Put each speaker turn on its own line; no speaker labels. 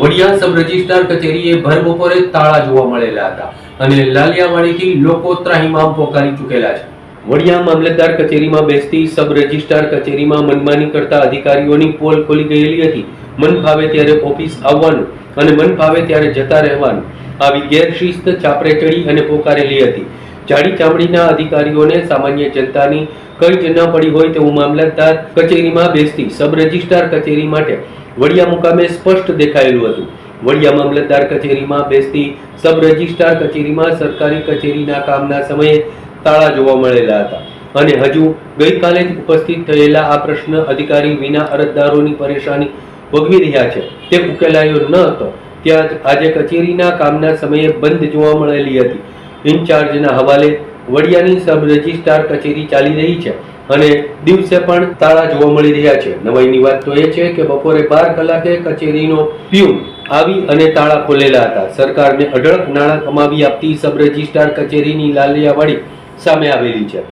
Vadia sub registrar કચેરીએ ભર બપોરે તાળા જોવા મળેલા હતા અને લાલિયાવાડીથી લોકો ત્રાહિમામ પોકારી ચૂકેલા છે. વડિયા મામલતદાર કચેરીમાં બેસતી સબ રજિસ્ટ્રાર કચેરીમાં મનમાની કરતા અધિકારીઓની પોલ ખોલી ગયેલી હતી. મન ફાવે ત્યારે ઓફિસ આવવાનું અને મન ફાવે ત્યારે જતા રહેવાનું. આવી ગેરશિસ્ત ચાપરે ચડી અને પોકારેલી હતી. જાડી ચામડીના અધિકારીઓને સામાન્ય જનતાની કઈ જ ન પડી હોય તેવું મામલતદાર કચેરીમાં બેસતી સબ રજિસ્ટ્રાર કચેરી માટે વડિયા મુકામે સ્પષ્ટ દેખાયેલું હતું. વડિયા મામલતદાર કચેરીમાં બેસતી સબ રજિસ્ટ્રાર કચેરીમાં સરકારી કચેરીના કામના સમયે તાળા જોવા મળેલા હતા અને હજુ ગઈકાલે જ ઉપસ્થિત થયેલા આ પ્રશ્ન અધિકારી વિના અરજદારોની પરેશાની ભોગવી રહ્યા છે. તે ઉકેલાયો ન હતો. ત્યાં આજે કચેરીના કામના સમયે બંધ જોવા મળેલી હતી. ઇન્ચાર્જના હવાલે વડિયાની સબ રજિસ્ટ્રાર કચેરી ચાલી રહી છે અને દિવસે પણ તાળા જોવા મળી રહ્યા છે. નવાઈની વાત તો એ છે કે બપોરે બાર કલાકે કચેરીનો પ્યુન આવી અને તાળા ખોલેલા હતા. સરકારને અઢળક નાણાં કમાવી આપતી સબ રજિસ્ટ્રાર કચેરીની લાલિયાવાડી સામે આવેલી છે.